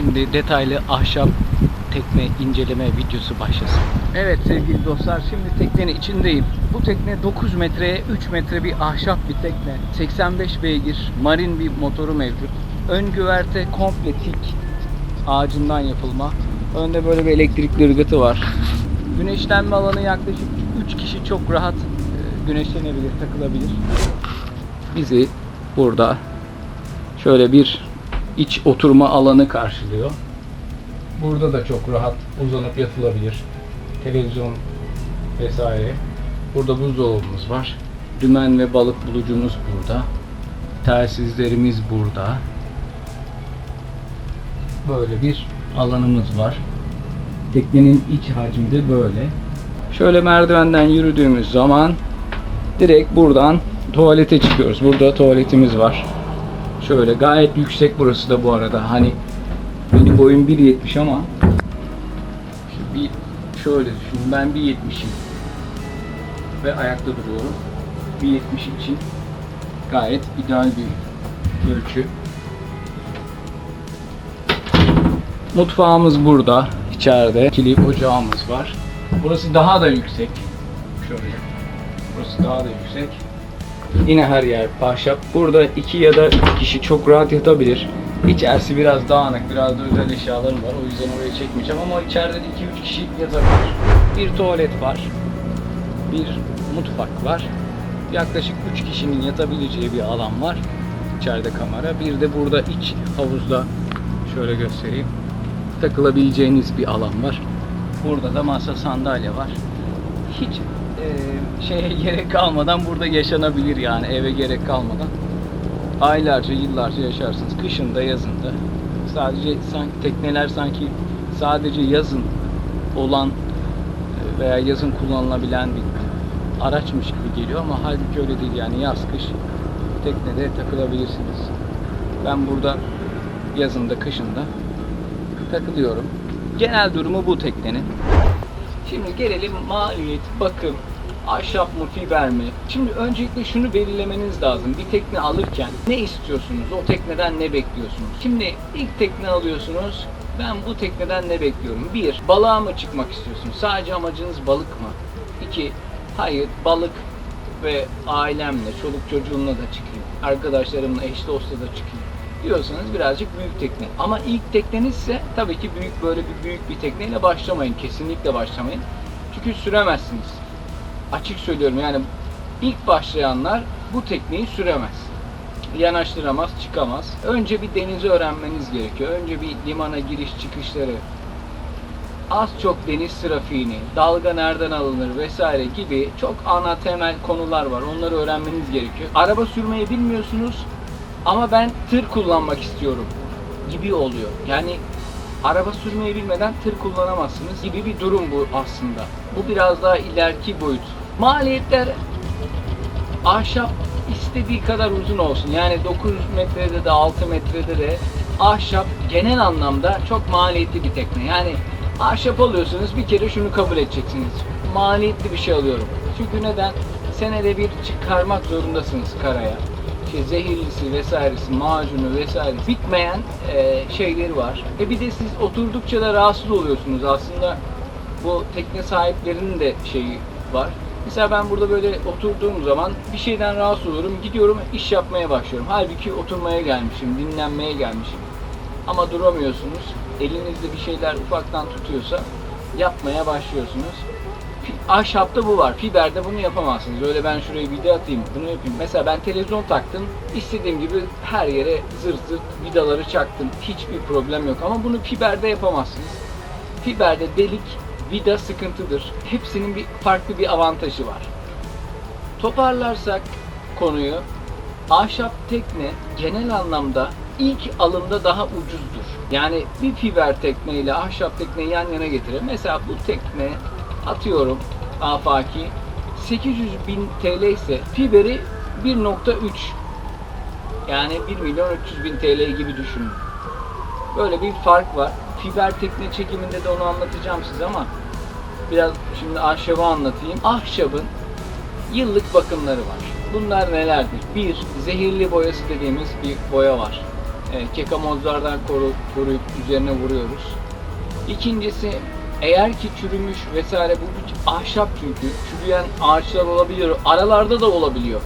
Şimdi detaylı ahşap tekne inceleme videosu başlasın. Evet sevgili dostlar şimdi teknenin içindeyim. Bu tekne 9 metreye 3 metre bir ahşap bir tekne. 85 beygir marin bir motoru mevcut. Ön güverte komple tik ağacından yapılma. Önde böyle bir elektrikli ırgıtı var. Güneşlenme alanı yaklaşık 3 kişi çok rahat e, güneşlenebilir, takılabilir. Bizi burada şöyle bir iç oturma alanı karşılıyor. Burada da çok rahat uzanıp yatılabilir. Televizyon vesaire. Burada buzdolabımız var. Dümen ve balık bulucumuz burada. Telsizlerimiz burada. Böyle bir alanımız var. Teknenin iç hacmi de böyle. Şöyle merdivenden yürüdüğümüz zaman direkt buradan tuvalete çıkıyoruz. Burada tuvaletimiz var. Şöyle gayet yüksek burası da bu arada. Hani benim boyum 1.70 ama bir şöyle düşün. Ben 1.70'im ve ayakta duruyorum. 1.70 için gayet ideal bir ölçü. Mutfağımız burada. içeride. Kilit ocağımız var. Burası daha da yüksek. Şöyle. Burası daha da yüksek. Yine her yer ahşap. Burada iki ya da üç kişi çok rahat yatabilir. İçerisi biraz dağınık, biraz da özel eşyalarım var. O yüzden oraya çekmeyeceğim ama içeride de 2-3 kişi yatabilir. Bir tuvalet var. Bir mutfak var. Yaklaşık 3 kişinin yatabileceği bir alan var. İçeride kamera. Bir de burada iç havuzda şöyle göstereyim. Takılabileceğiniz bir alan var. Burada da masa sandalye var. Hiç e, şeye gerek kalmadan burada yaşanabilir yani eve gerek kalmadan. Aylarca, yıllarca yaşarsınız. Kışında, yazında. Sadece sanki tekneler sanki sadece yazın olan e, veya yazın kullanılabilen bir araçmış gibi geliyor ama halbuki öyle değil yani yaz kış teknede takılabilirsiniz. Ben burada yazında kışında takılıyorum. Genel durumu bu teknenin. Şimdi gelelim maliyet, bakım, ahşap mı, fiber mi? Şimdi öncelikle şunu belirlemeniz lazım. Bir tekne alırken ne istiyorsunuz? O tekneden ne bekliyorsunuz? Şimdi ilk tekne alıyorsunuz. Ben bu tekneden ne bekliyorum? Bir, balığa mı çıkmak istiyorsunuz? Sadece amacınız balık mı? İki, hayır balık ve ailemle, çoluk çocuğumla da çıkayım. Arkadaşlarımla, eş dostla da çıkayım diyorsanız birazcık büyük tekne. Ama ilk teknenizse tabii ki büyük böyle bir büyük bir tekneyle başlamayın. Kesinlikle başlamayın. Çünkü süremezsiniz. Açık söylüyorum yani ilk başlayanlar bu tekneyi süremez. Yanaştıramaz, çıkamaz. Önce bir denizi öğrenmeniz gerekiyor. Önce bir limana giriş çıkışları, az çok deniz trafiğini, dalga nereden alınır vesaire gibi çok ana temel konular var. Onları öğrenmeniz gerekiyor. Araba sürmeyi bilmiyorsunuz ama ben tır kullanmak istiyorum gibi oluyor. Yani araba sürmeyi bilmeden tır kullanamazsınız gibi bir durum bu aslında. Bu biraz daha ileriki boyut. Maliyetler ahşap istediği kadar uzun olsun. Yani 9 metrede de 6 metrede de ahşap genel anlamda çok maliyetli bir tekne. Yani ahşap alıyorsunuz bir kere şunu kabul edeceksiniz. Maliyetli bir şey alıyorum. Çünkü neden? Senede bir çıkarmak zorundasınız karaya. İşte zehirlisi vesairesi, macunu vesairesi bitmeyen e, şeyleri var. E bir de siz oturdukça da rahatsız oluyorsunuz. Aslında bu tekne sahiplerinin de şeyi var. Mesela ben burada böyle oturduğum zaman bir şeyden rahatsız oluyorum. Gidiyorum iş yapmaya başlıyorum. Halbuki oturmaya gelmişim, dinlenmeye gelmişim. Ama duramıyorsunuz. Elinizde bir şeyler ufaktan tutuyorsa yapmaya başlıyorsunuz. Ahşapta bu var. Fiberde bunu yapamazsınız. Öyle ben şuraya vida atayım, bunu yapayım. Mesela ben televizyon taktım. istediğim gibi her yere zırt zırt vidaları çaktım. Hiçbir problem yok. Ama bunu fiberde yapamazsınız. Fiberde delik, vida sıkıntıdır. Hepsinin bir farklı bir avantajı var. Toparlarsak konuyu, ahşap tekne genel anlamda ilk alımda daha ucuzdur. Yani bir fiber tekne ile ahşap tekneyi yan yana getirir. Mesela bu tekne atıyorum afaki 800 bin TL ise fiberi 1.3 yani 1 milyon 300 bin TL gibi düşünün. Böyle bir fark var. Fiber tekne çekiminde de onu anlatacağım size ama biraz şimdi ahşabı anlatayım. Ahşabın yıllık bakımları var. Bunlar nelerdir? Bir, zehirli boyası dediğimiz bir boya var. e, kekamozlardan koru, koruyup üzerine vuruyoruz. İkincisi eğer ki çürümüş vesaire bu ahşap çünkü çürüyen ağaçlar olabiliyor. Aralarda da olabiliyor.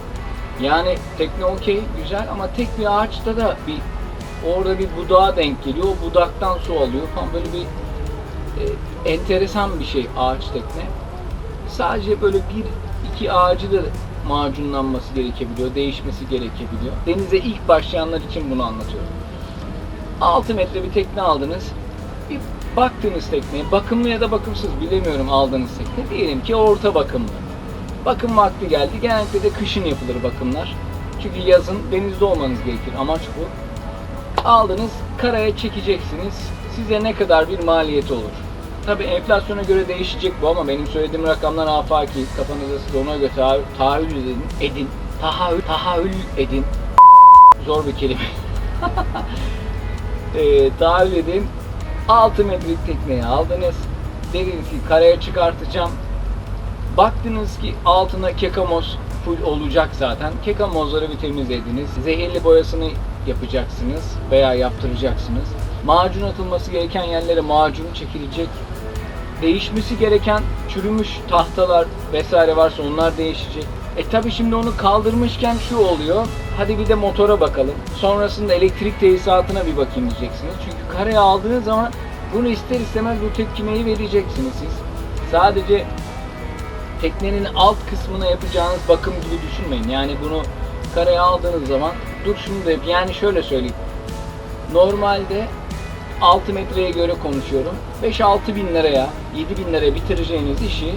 Yani tekne okey güzel ama tek bir ağaçta da bir orada bir budağa denk geliyor. O budaktan su alıyor falan böyle bir e, enteresan bir şey ağaç tekne. Sadece böyle bir iki ağacı da macunlanması gerekebiliyor, değişmesi gerekebiliyor. Denize ilk başlayanlar için bunu anlatıyorum. 6 metre bir tekne aldınız. Bir baktığınız tekneye, bakımlı ya da bakımsız bilemiyorum aldığınız tekne. Diyelim ki orta bakımlı. Bakım vakti geldi. Genellikle de kışın yapılır bakımlar. Çünkü yazın denizde olmanız gerekir. Amaç bu. Aldınız, karaya çekeceksiniz. Size ne kadar bir maliyeti olur? Tabii enflasyona göre değişecek bu ama benim söylediğim rakamlar afaki. Kafanızda siz ona göre tahayyül, tahayyül edin. edin. Tahayyül, tahayyül edin. Zor bir kelime. e, tahayyül edin. 6 metrelik tekneyi aldınız. Dediniz ki karaya çıkartacağım. Baktınız ki altına kekamoz full olacak zaten. Kekamozları bir temizlediniz. Zehirli boyasını yapacaksınız veya yaptıracaksınız. Macun atılması gereken yerlere macun çekilecek. Değişmesi gereken çürümüş tahtalar vesaire varsa onlar değişecek. E tabi şimdi onu kaldırmışken şu oluyor. Hadi bir de motora bakalım. Sonrasında elektrik tesisatına bir bakayım diyeceksiniz. Çünkü karaya aldığınız zaman bunu ister istemez bu tepkimeyi vereceksiniz siz. Sadece teknenin alt kısmına yapacağınız bakım gibi düşünmeyin. Yani bunu karaya aldığınız zaman dur şunu da yap. Yani şöyle söyleyeyim. Normalde 6 metreye göre konuşuyorum. 5-6 bin liraya, 7 bin liraya bitireceğiniz işi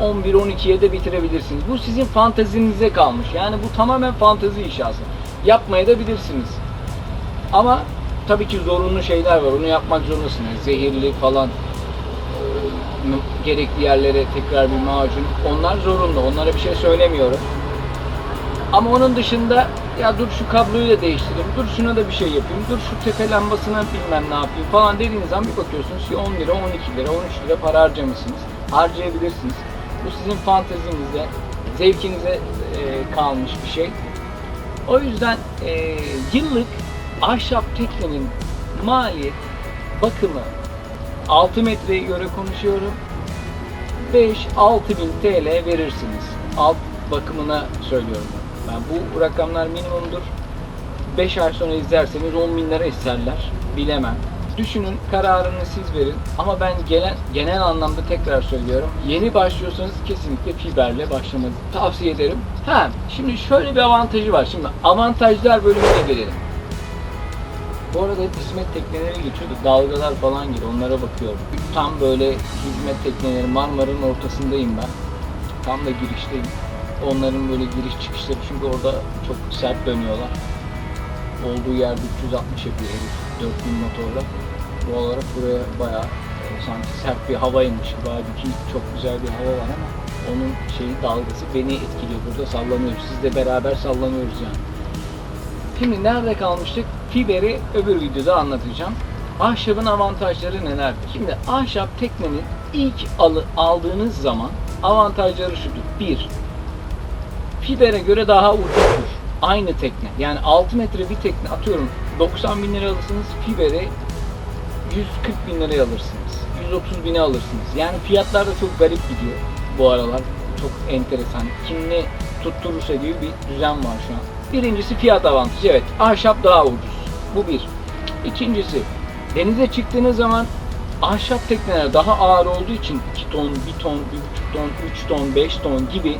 11-12'ye de bitirebilirsiniz. Bu sizin fantezinize kalmış. Yani bu tamamen fantezi aslında. Yapmaya da bilirsiniz. Ama tabii ki zorunlu şeyler var. Onu yapmak zorundasınız. Zehirli falan e, gerekli yerlere tekrar bir macun. Onlar zorunlu. Onlara bir şey söylemiyorum. Ama onun dışında ya dur şu kabloyu da değiştireyim, dur şuna da bir şey yapayım, dur şu tepe lambasına bilmem ne yapayım falan dediğiniz zaman bir bakıyorsunuz ki 10 lira, 12 lira, 13 lira para harcamışsınız. Harcayabilirsiniz. Bu sizin fantezinize, zevkinize e, kalmış bir şey. O yüzden e, yıllık ahşap teknenin maliyet, bakımı 6 metreye göre konuşuyorum. 5-6 bin TL verirsiniz. Alt bakımına söylüyorum. Ben bu rakamlar minimumdur. 5 ay sonra izlerseniz 10 bin lira isterler. Bilemem. Düşünün kararını siz verin ama ben genel, genel anlamda tekrar söylüyorum. Yeni başlıyorsanız kesinlikle fiberle başlamanızı tavsiye ederim. Ha, şimdi şöyle bir avantajı var. Şimdi avantajlar bölümüne gelelim. Bu arada hep hizmet tekneleri geçiyorduk. Dalgalar falan geliyor. Onlara bakıyorum. Tam böyle hizmet tekneleri Marmara'nın ortasındayım ben. Tam da girişteyim. Onların böyle giriş çıkışları çünkü orada çok sert dönüyorlar. Olduğu yerde 360 yapıyor herif 4000 motorla. Bu olarak buraya bayağı e, sanki sert bir havaymış gibi. Halbuki çok güzel bir hava var ama onun şeyi dalgası beni etkiliyor. Burada sallanıyoruz. Sizle beraber sallanıyoruz yani. Şimdi nerede kalmıştık? Fiberi öbür videoda anlatacağım. Ahşabın avantajları nelerdir? Şimdi ahşap teknenin ilk alı, aldığınız zaman avantajları şudur. Bir, Fiber'e göre daha ucuzdur. Aynı tekne. Yani 6 metre bir tekne atıyorum 90 bin lira alırsınız. Fiber'e 140 bin liraya alırsınız. 130 bine alırsınız. Yani fiyatlar da çok garip gidiyor bu aralar. Çok enteresan. Kim ne tutturursa gibi bir düzen var şu an. Birincisi fiyat avantajı. Evet. Ahşap daha ucuz. Bu bir. İkincisi denize çıktığınız zaman ahşap tekneler daha ağır olduğu için 2 ton, 1 ton, 1,5 ton, 3 ton, 5 ton gibi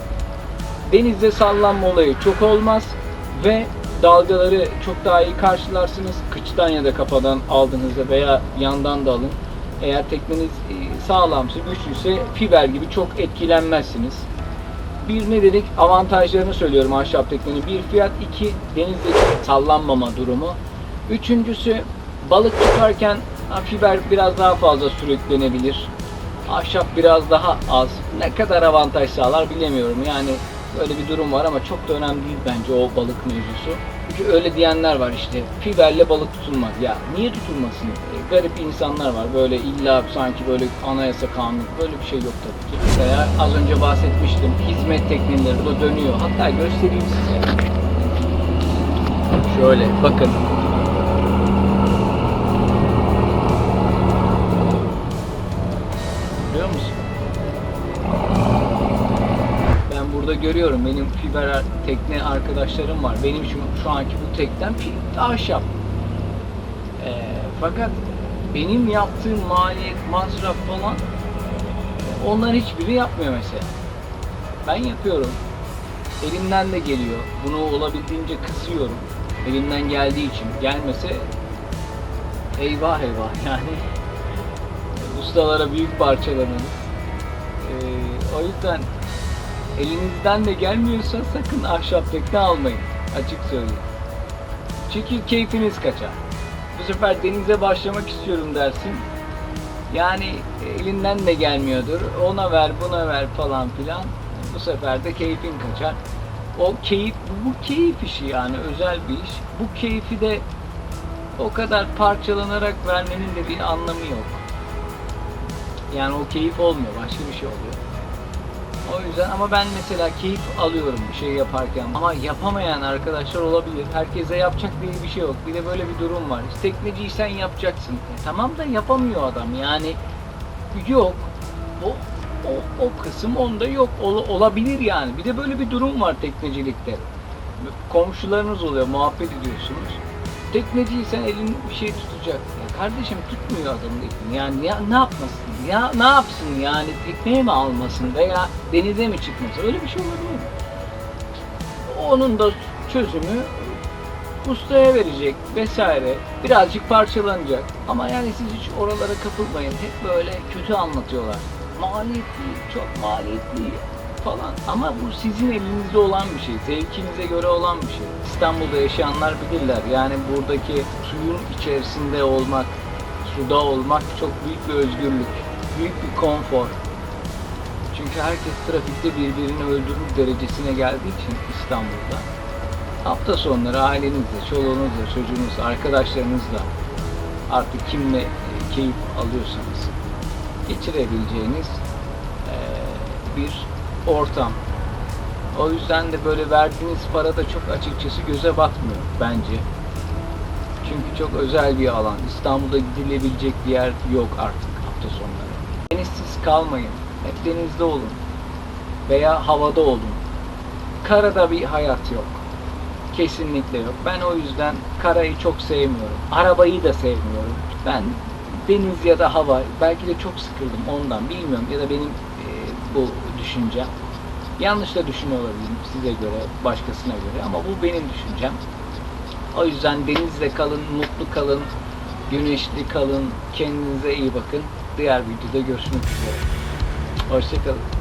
denizde sallanma olayı çok olmaz ve dalgaları çok daha iyi karşılarsınız. Kıçtan ya da kafadan aldığınızda veya yandan da alın. Eğer tekneniz e, sağlamsa, güçlüyse fiber gibi çok etkilenmezsiniz. Bir ne dedik? Avantajlarını söylüyorum ahşap teknenin. Bir fiyat, iki denizdeki sallanmama durumu. Üçüncüsü balık tutarken fiber biraz daha fazla sürüklenebilir. Ahşap biraz daha az. Ne kadar avantaj sağlar bilemiyorum. Yani Öyle bir durum var ama çok da önemli değil bence o balık mevzusu. Çünkü öyle diyenler var işte fiberle balık tutulmaz. Ya niye tutulmasın? E, garip insanlar var böyle illa sanki böyle anayasa kanunu böyle bir şey yok tabii ki. Mesela az önce bahsetmiştim hizmet tekneleri de dönüyor. Hatta göstereyim size. Şöyle bakın. Görüyorum benim fiber tekne arkadaşlarım var. Benim şu, şu anki bu teknem ahşap. Ee, fakat benim yaptığım maliyet, masraf falan onların hiçbiri yapmıyor mesela. Ben yapıyorum. Elimden de geliyor. Bunu olabildiğince kısıyorum. Elimden geldiği için. Gelmese eyvah eyvah yani. Ustalara büyük parçalanırız. Ee, o yüzden elinizden de gelmiyorsa sakın ahşap tekne almayın. Açık söyleyeyim. Çünkü keyfiniz kaçar. Bu sefer denize başlamak istiyorum dersin. Yani elinden de gelmiyordur. Ona ver, buna ver falan filan. Bu sefer de keyfin kaçar. O keyif, bu keyif işi yani özel bir iş. Bu keyfi de o kadar parçalanarak vermenin de bir anlamı yok. Yani o keyif olmuyor, başka bir şey oluyor. O yüzden ama ben mesela keyif alıyorum bir şey yaparken ama yapamayan arkadaşlar olabilir. Herkese yapacak diye bir şey yok. Bir de böyle bir durum var. Tekneciysen yapacaksın. E, tamam da yapamıyor adam. Yani yok. O, o, o kısım onda yok. Ol- olabilir yani. Bir de böyle bir durum var teknecilikte. Komşularınız oluyor, muhabbet ediyorsunuz. Tekneciysen elin bir şey tutacak. Kardeşim tutmuyor adamın elini. Yani ya, ne yapmasın? Ya ne yapsın yani tekneye mi almasın veya denize mi çıkmasın? Öyle bir şey olabilir mi? Onun da çözümü ustaya verecek vesaire. Birazcık parçalanacak. Ama yani siz hiç oralara kapılmayın. Hep böyle kötü anlatıyorlar. Maliyetli, çok maliyetli falan. Ama bu sizin elinizde olan bir şey. Zevkinize göre olan bir şey. İstanbul'da yaşayanlar bilirler. Yani buradaki suyun içerisinde olmak, suda olmak çok büyük bir özgürlük. Büyük bir konfor. Çünkü herkes trafikte birbirini öldürür derecesine geldiği için İstanbul'da hafta sonları ailenizle, çoluğunuzla, çocuğunuzla, arkadaşlarınızla artık kimle keyif alıyorsanız geçirebileceğiniz bir ortam. O yüzden de böyle verdiğiniz para da çok açıkçası göze batmıyor bence. Çünkü çok özel bir alan. İstanbul'da gidilebilecek bir yer yok artık hafta sonları. Denizsiz kalmayın. Hep denizde olun. Veya havada olun. Karada bir hayat yok. Kesinlikle yok. Ben o yüzden karayı çok sevmiyorum. Arabayı da sevmiyorum. Ben deniz ya da hava belki de çok sıkıldım ondan bilmiyorum ya da benim bu düşüncem. Yanlış da düşünüyor olabilirim size göre, başkasına göre ama bu benim düşüncem. O yüzden denizde kalın, mutlu kalın, güneşli kalın, kendinize iyi bakın. Diğer videoda görüşmek üzere. Hoşçakalın.